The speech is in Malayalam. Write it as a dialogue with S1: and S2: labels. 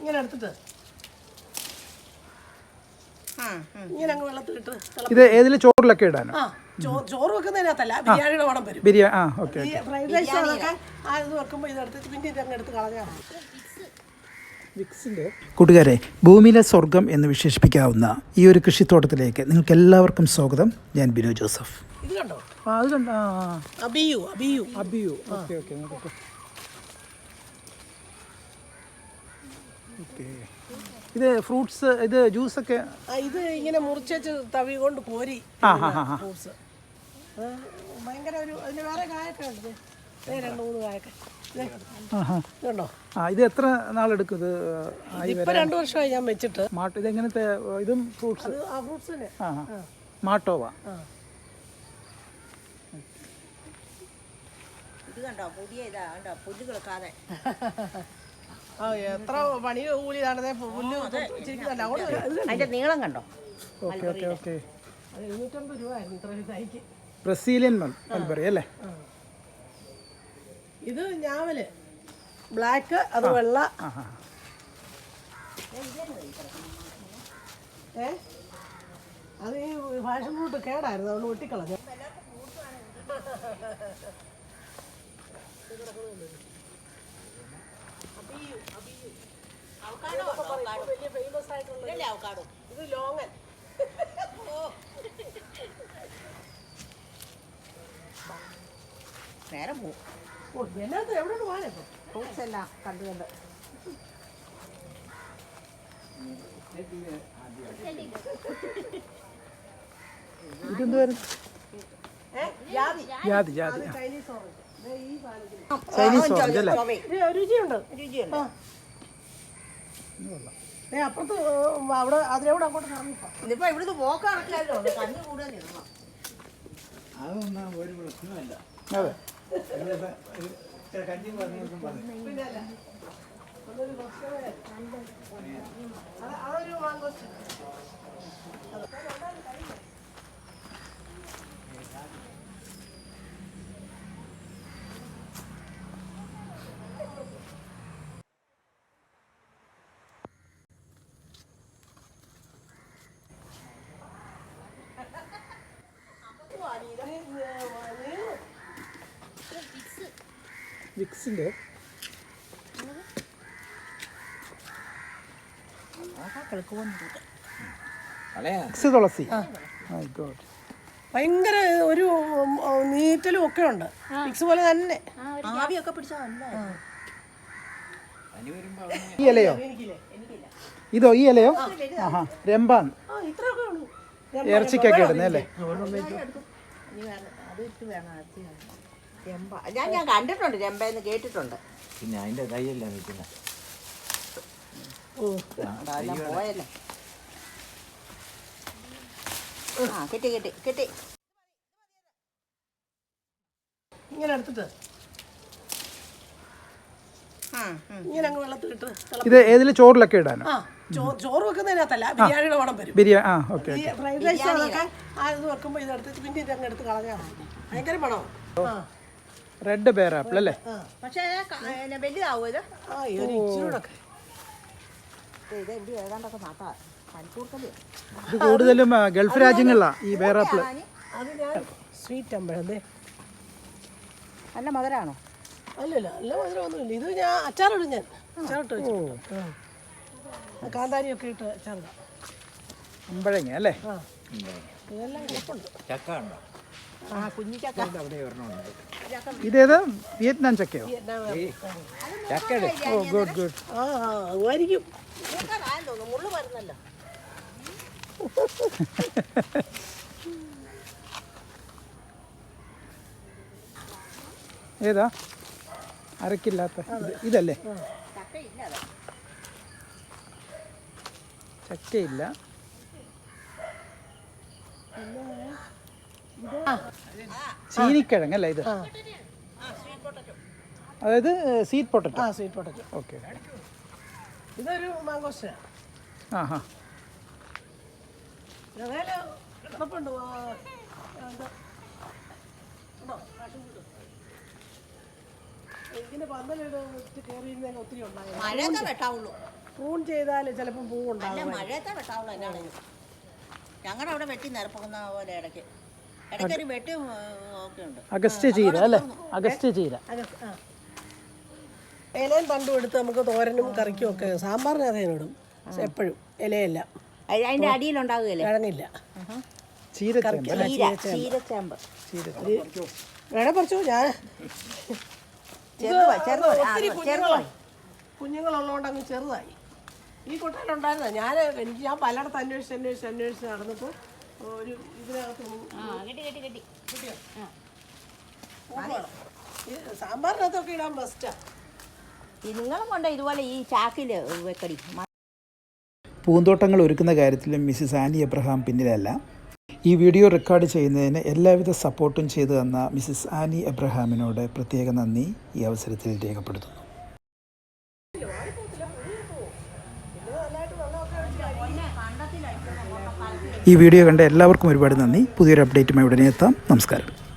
S1: ഇങ്ങനെ എടുത്തിട്ട്. ഇങ്ങനെ അങ്ങ് വെള്ളത്തിലിട്ട് തിള-
S2: ഇത് ഏതിൽ ചോറിലൊക്കെ ഇടാനോ?
S1: ആ ചോ- ചോറ് വെക്കുന്നതിനകത്തല്ല ബിരിയാണിയുടെ മണം വരും.
S2: ബിരിയാണി ആ ഓക്കെ
S1: ഈ ഫ്രൈഡ് റൈസ് അതൊക്കെ ആ ഇത് വെക്കുമ്പോൾ ഇതെടുത്ത് പിന്നെ ഇതങ്ങ് എടുത്ത് കളഞ്ഞാൽ മതി.
S2: കൂട്ടുകാരെ ഭൂമിയിലെ സ്വർഗം എന്ന് വിശേഷിപ്പിക്കാവുന്ന ഈ ഒരു കൃഷിത്തോട്ടത്തിലേക്ക് നിങ്ങൾക്ക് എല്ലാവർക്കും സ്വാഗതം. ഞാൻ ബിനു ജോസഫ്.
S1: ഇത് കണ്ടോ?
S2: ആ അത് കണ്ട? ആ
S1: അബിയു അബിയു.
S2: അബിയു. ഓക്കെ ഓക്കെ നോക്കട്ടെ ഓക്കെ ഇത് ഫ്രൂട്ട്സ് ഇത് ജ്യൂസ്
S1: ഒക്കെ ഇത് ഇങ്ങനെ മുറിച്ചേച്ച് തവി കൊണ്ട് കോരി
S2: ആ
S1: ഫ്രൂട്ട്സ്. അത് ഭയങ്കര ഒരു അതിന് വേറെ കായൊക്കെ ഉണ്ട്. ദേ രണ്ട് മൂന്ന് കായൊക്കെ. ദേ,
S2: ആഹാ.
S1: ഇതുണ്ടോ?
S2: ആ ഇത് എത്ര നാളെടുക്കും ഇത് ആയി
S1: ഇപ്പൊ രണ്ടു വർഷമായി ഞാൻ വെച്ചിട്ട്.
S2: മാട്ടോ ഇത് എങ്ങനത്തെ ഇതും ഫ്രൂട്ട്സ്?
S1: അത് ആ.
S2: മാട്ടോവ.
S1: ആ.
S3: ഇത് കണ്ടോ പുതിയ ഇതാ കണ്ടോ പുല്ല് കിളക്കാതെ
S1: എത്ര പണി പുല്ല് വെച്ചിരിക്കുന്നതല്ല അവിടെ ഒരു- ഇത് കണ്ടോ?
S3: അതിന്റെ നീളം കണ്ടോ?
S2: Okay okay okay.
S1: എഴുന്നൂറ്റമ്പത് രൂപ ആയിരുന്നു ഇത്ര ഒരു തൈക്ക്
S2: ബ്രസീലിയൻ മൽ മൽബറി അല്ലേ?
S1: ഇത് ഞാവൽ. ബ്ലാക്ക് അത് വെള്ള. ഏ? അത് ഈ ഫാഷൻ ഫ്രൂട്ട് കേടായിരുന്നു അതുകൊണ്ട് വെട്ടിക്കളഞ്ഞു. ഇത് ലോങ്ങൻ
S3: നേരെ പോവും
S1: ഓ എവിടെ
S3: ഫ്രൂട്ട്സ് എല്ലാം കണ്ടു കണ്ട്
S2: ഇതെന്തുവായിരുന്നു
S1: ജാതി
S2: ജാതി.
S1: ചൈനീസ് ഓറഞ്ച്
S2: അല്ലേ
S1: രുചിയുണ്ട്.
S3: രുചിയുണ്ട്.
S1: അപ്പുറത്ത് അവിടെ അതിലൂടെ അങ്ങോട്ട് ഇറങ്ങിപ്പോ
S3: ഇതിപ്പോ ഇവിടുന്ന് പോക്ക് നടക്കില്ലല്ലോ കഞ്ഞി കൂടുതൽ ഇടണം
S2: അതെ.
S1: പിന്നല്ല അതൊരു ഭക്ഷണമേ. അത് അതൊരു മാങ്കോസ്റ്റ്
S2: വിക്സിന്റെ വിക്സ് തുളസി.
S1: ഭയങ്കര ഒരു നീറ്റലും ഒക്കെ ഉണ്ട്. മിക്സ് പോലെ തന്നെ.
S3: ആവിയൊക്കെ പിടിച്ചാ നല്ല
S2: ഈ ഇലയോ?
S1: എനിക്കില്ലേ
S2: ഇതോ ഈ ഇലയോ? ആഹാ രമ്പാൻ. ഇറച്ചിക്കൊക്കെ ഇടുന്നല്ലേ അല്ലേ
S3: അത്. വേണം. ചെമ്പ ഞാൻ ഞാൻ കണ്ടിട്ടുണ്ട് ചെമ്പയെന്ന് കേട്ടിട്ടുണ്ട്.
S4: പിന്നെ അതിന്റെ കൈയല്ല നിൽക്കുന്നത്
S1: ഓ.
S3: അതെല്ലാം പോയല്ലേ? ആ കിട്ടി കിട്ടി കിട്ടി.
S1: ഇങ്ങനെ എടുത്തിട്ട്.
S3: ഉം, ഉം.
S1: ഇങ്ങനെ അങ്ങ് വെള്ളത്തിലിട്ട്
S2: ഇത് ഏതിൽ ചോറിലൊക്കെ ഇടാനോ?
S1: ആ ചോ- ചോറ് വെക്കുന്നതിനകത്തല്ല ബിരിയാണിയുടെ മണം വരും.
S2: ബിരിയാണി ആ ഓക്കെ
S1: ഈ ഫ്രൈഡ് റൈസ് അതൊക്കെ ആ ഇത് വെക്കുമ്പോൾ ഇതെടുത്ത് പിന്നെ ഇതങ്ങ് എടുത്ത് കളഞ്ഞാൽ മതി. ഭയങ്കര പണം ആ.
S2: റെഡ് പേർ ആപ്പിൾ അല്ലേ?
S3: പക്ഷേ ഇത്?
S2: കൂടുതലും ഗൾഫ് രാജ്യങ്ങളിലാണ് ഈ പേർ ആപ്പിൾ
S1: അത് ഞാൻ സ്വീറ്റ് അമ്പഴേ
S3: നല്ല മധുരാണോ?
S1: അല്ലല്ല നല്ല മധുരമൊന്നുമില്ല. ഇത് ഞാൻ അച്ചാറിടും ഞാൻ. അച്ചാറിട്ട് വെച്ചു ആ. കാന്താരിയൊക്കെ ഇട്ട് അച്ചാറിടാം.
S2: അമ്പഴങ്ങ അല്ലേ?
S1: ആ. ഇതെല്ലാം കുഴപ്പമുണ്ട്
S4: ചക്ക ഉണ്ടോ?
S2: ഇതേത്? വിയറ്റ്നാം ചക്കയോ?
S4: ചക്കട്
S2: ഓ ഗുഡ് ഗുഡ്. ഏതാ? അരക്കില്ലാത്ത. ഇത് ഇതല്ലേ?
S3: ചക്കയില്ല അത്
S2: ചക്കയില്ല ചീനിക്കിഴങ്ങ് അല്ലേ ഇത്?
S1: ആ.
S2: അതായത് സീറ്റ് പൊട്ടറ്റോ
S1: ആ സ്വീറ്റ് പൊട്ടറ്റോ
S2: ഓക്കെ.
S1: ഇതൊരു മാങ്കോസ്
S2: ആ ഹാ
S1: കിടപ്പുണ്ട് പന്തലിട്ട് ഒത്തിരി
S3: വെട്ടാവുള്ളൂ.
S1: പ്രൂൺ ചെയ്താൽ പൂവുണ്ടാവും.
S3: മഴയത്തെ വെട്ടാവുള്ളൂ എന്നാണ് ഞങ്ങളുടെ അവിടെ വെട്ടി നിരപ്പുന്ന പോലെ ഇടയ്ക്ക്.
S2: അഗസ്റ്റ് ചീര അല്ലേ? അഗസ്റ്റ് ചീര.
S1: ഇലയും തണ്ടും എടുത്ത് നമുക്ക് തോരനും കറിക്കും ഒക്കെ സാമ്പാറിന് അതേനിടും. എപ്പോഴും ഇലയല്ല.
S3: അതിന്റെ അടിയിലുണ്ടാകുകയല്ലേ
S1: കിഴങ്ങില്ല
S2: ചീര
S3: ചീര ചീരച്ചേമ്പ്.
S1: വേണേ പറിച്ചു? ഞാൻ കുഞ്ഞുങ്ങളുള്ളതുകൊണ്ട് അങ്ങ് ചെറുതായി. ഈ കുട്ടയിലുണ്ടായിരുന്ന ഞാൻ എനിക്ക് ഞാൻ പലയിടത്ത് അന്വേഷിച്ച് അന്വേഷിച്ച് അന്വേഷിച്ച് നടന്നപ്പോൾ ഒരു ഇതിനകത്ത്
S3: ആ കിട്ടി കിട്ടി കിട്ടി.
S1: പൂ വേണം. ഈ സാമ്പാറിനകത്തൊക്കെ ഇടാൻ ബെസ്റ്റാ
S3: നിങ്ങളും കൊണ്ട് ഇതുപോലെ ഈ ചാക്കിൽ വെക്കടി?
S2: പൂന്തോട്ടങ്ങൾ ഒരുക്കുന്ന കാര്യത്തിലും മിസ്സിസ് ആനി എബ്രഹാം പിന്നിലല്ല. ഈ വീഡിയോ റെക്കോർഡ് ചെയ്യുന്നതിന് എല്ലാവിധ സപ്പോർട്ടും ചെയ്തു തന്ന മിസ്സിസ് ആനി എബ്രഹാമിനോട് പ്രത്യേക നന്ദി ഈ അവസരത്തിൽ രേഖപ്പെടുത്തുന്നു. ഈ വീഡിയോ കണ്ട എല്ലാവർക്കും ഒരുപാട് നന്ദി. പുതിയൊരു അപ്ഡേറ്റുമായി ഉടനെ എത്താം. നമസ്കാരം.